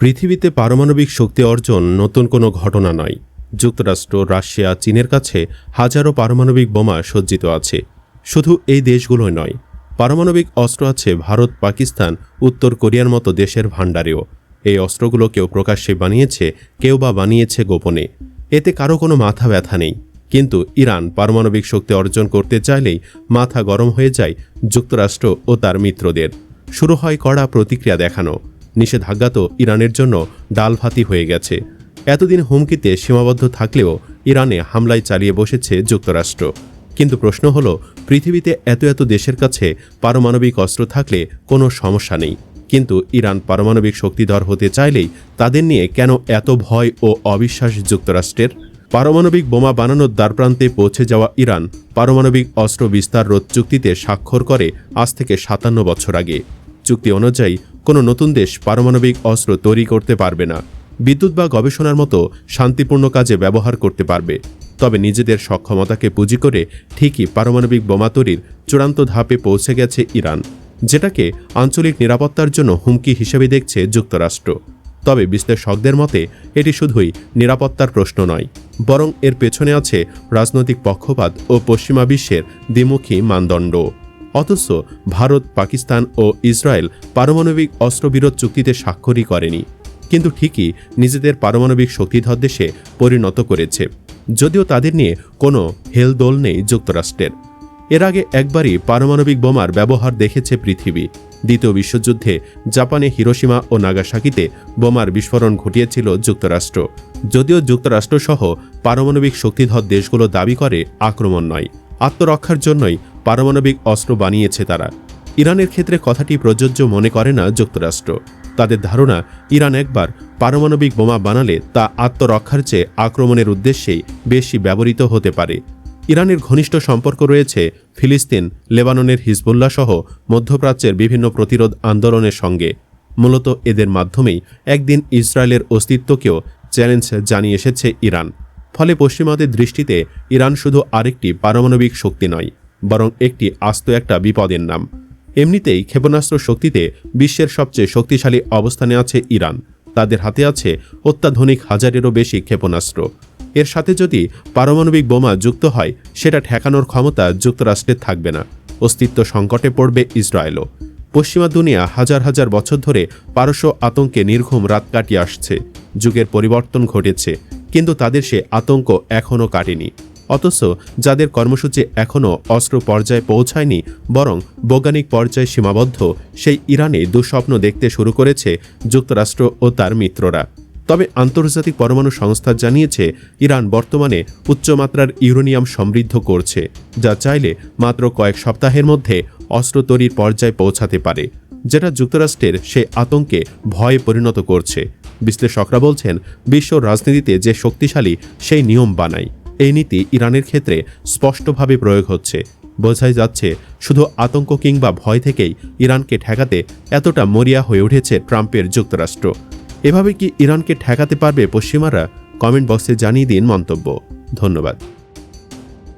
পৃথিবীতে পারমাণবিক শক্তি অর্জন নতুন কোনো ঘটনা নয়। যুক্তরাষ্ট্র, রাশিয়া, চীনের কাছে হাজারো পারমাণবিক বোমা সজ্জিত আছে। শুধু এই দেশগুলোই নয়, পারমাণবিক অস্ত্র আছে ভারত, পাকিস্তান, উত্তর কোরিয়ার মতো দেশের ভাণ্ডারেও। এই অস্ত্রগুলো কেউ প্রকাশ্যে বানিয়েছে, কেউ বা বানিয়েছে গোপনে। এতে কারও কোনো মাথা ব্যথা নেই। কিন্তু ইরান পারমাণবিক শক্তি অর্জন করতে চাইলেই মাথা গরম হয়ে যায় যুক্তরাষ্ট্র ও তার মিত্রদের। শুরু হয় কড়া প্রতিক্রিয়া দেখানো। নিষেধাজ্ঞা তো ইরানের জন্য ডাল ভাতি হয়ে গেছে। এতদিন হুমকিতে সীমাবদ্ধ থাকলেও ইরানে হামলায় চালিয়ে বসেছে যুক্তরাষ্ট্র। কিন্তু প্রশ্ন হলো, পৃথিবীতে এত এত দেশের কাছে পারমাণবিক অস্ত্র থাকলে কোনো সমস্যা নেই। কিন্তু ইরান পারমাণবিক শক্তিধর হতে চাইলেই তাদের নিয়ে কেন এত ভয় ও অবিশ্বাস যুক্তরাষ্ট্রের? পারমাণবিক বোমা বানানোর দ্বারপ্রান্তে পৌঁছে যাওয়া ইরান পারমাণবিক অস্ত্র বিস্তার রোধ চুক্তিতে স্বাক্ষর করে আজ থেকে সাতান্ন বছর আগে। চুক্তি অনুযায়ী কোনো নতুন দেশ পারমাণবিক অস্ত্র তৈরি করতে পারবে না। বিদ্যুৎ বা গবেষণার মতো শান্তিপূর্ণ কাজে ব্যবহার করতে পারবে। তবে নিজেদের সক্ষমতাকে পুঁজি করে ঠিকই পারমাণবিক বোমা তৈরির চূড়ান্ত ধাপে পৌঁছে গেছে ইরান, যেটাকে আঞ্চলিক নিরাপত্তার জন্য হুমকি হিসেবে দেখছে যুক্তরাষ্ট্র। তবে বিশ্লেষকদের মতে, এটি শুধুই নিরাপত্তার প্রশ্ন নয়, বরং এর পেছনে আছে রাজনৈতিক পক্ষপাত ও পশ্চিমা বিশ্বের দ্বিমুখী মানদণ্ড। অথচ ভারত, পাকিস্তান ও ইসরায়েল পারমাণবিক অস্ত্রবিরোধ চুক্তিতে স্বাক্ষরই করেনি। কিন্তু ঠিকই নিজেদের পারমাণবিক শক্তিধর দেশে পরিণত করেছে। যদিও তাদের নিয়ে কোনো হেলদোল নেই যুক্তরাষ্ট্রের। এর আগে একবারই পারমাণবিক বোমার ব্যবহার দেখেছে পৃথিবী। দ্বিতীয় বিশ্বযুদ্ধে জাপানে হিরোসীমা ও নাগাসাকিতে বোমার বিস্ফোরণ ঘটিয়েছিল যুক্তরাষ্ট্র। যদিও যুক্তরাষ্ট্রসহ পারমাণবিক শক্তিধর দেশগুলো দাবি করে আক্রমণ নয়। আত্মরক্ষার জন্যই পারমাণবিক অস্ত্র বানিয়েছে তারা। ইরানের ক্ষেত্রে কথাটি প্রযোজ্য মনে করে না যুক্তরাষ্ট্র। তাদের ধারণা, ইরান একবার পারমাণবিক বোমা বানালে তা আত্মরক্ষার চেয়ে আক্রমণের উদ্দেশ্যেই বেশি ব্যবহৃত হতে পারে। ইরানের ঘনিষ্ঠ সম্পর্ক রয়েছে ফিলিস্তিন, লেবাননের হিজবুল্লাহ সহ মধ্যপ্রাচ্যের বিভিন্ন প্রতিরোধ আন্দোলনের সঙ্গে। মূলত এদের মাধ্যমেই একদিন ইসরায়েলের অস্তিত্বকেও চ্যালেঞ্জ জানিয়ে এসেছে ইরান। ফলে পশ্চিমাদের দৃষ্টিতে ইরান শুধু আরেকটি পারমাণবিক শক্তি নয়। বরং একটি আস্ত একটা বিপদের নাম। এমনিতেই ক্ষেপণাস্ত্র শক্তিতে বিশ্বের সবচেয়ে শক্তিশালী অবস্থানে আছে ইরান। তাদের হাতে আছে অত্যাধুনিক হাজারেরও বেশি ক্ষেপণাস্ত্র। এর সাথে যদি পারমাণবিক বোমা যুক্ত হয়, সেটা ঠেকানোর ক্ষমতা যুক্তরাষ্ট্রের থাকবে না। অস্তিত্ব সংকটে পড়বে ইসরায়েলও। পশ্চিমা দুনিয়া হাজার হাজার বছর ধরে পারস্য আতঙ্কে নির্ঘুম রাত কাটিয়ে আসছে। যুগের পরিবর্তন ঘটেছে, কিন্তু তাদের সে আতঙ্ক এখনও কাটেনি। অথচ যাদের কর্মসূচি এখনও অস্ত্র পর্যায়ে পৌঁছায়নি, বরং বৈজ্ঞানিক পর্যায়ে সীমাবদ্ধ, সেই ইরানে দুঃস্বপ্ন দেখতে শুরু করেছে যুক্তরাষ্ট্র ও তার মিত্ররা। তবে আন্তর্জাতিক পরমাণু সংস্থা জানিয়েছে, ইরান বর্তমানে উচ্চমাত্রার ইউরেনিয়াম সমৃদ্ধ করছে, যা চাইলে মাত্র কয়েক সপ্তাহের মধ্যে অস্ত্র তৈরির পর্যায়ে পৌঁছাতে পারে, যেটা যুক্তরাষ্ট্রের সে আতঙ্কে ভয়ে পরিণত করছে। বিশ্লেষকরা বলছেন, বিশ্ব রাজনীতিতে যে শক্তিশালী, সেই নিয়ম বানায়। এই নীতি ইরানের ক্ষেত্রে স্পষ্টভাবে প্রয়োগ হচ্ছে। বোঝাই যাচ্ছে, শুধু আতঙ্ক কিংবা ভয় থেকেই ইরানকে ঠেকাতে এতটা মরিয়া হয়ে উঠেছে ট্রাম্পের যুক্তরাষ্ট্র। এভাবে কি ইরানকে ঠেকাতে পারবে পশ্চিমারা? কমেন্ট বক্সে জানিয়ে দিন মন্তব্য। ধন্যবাদ।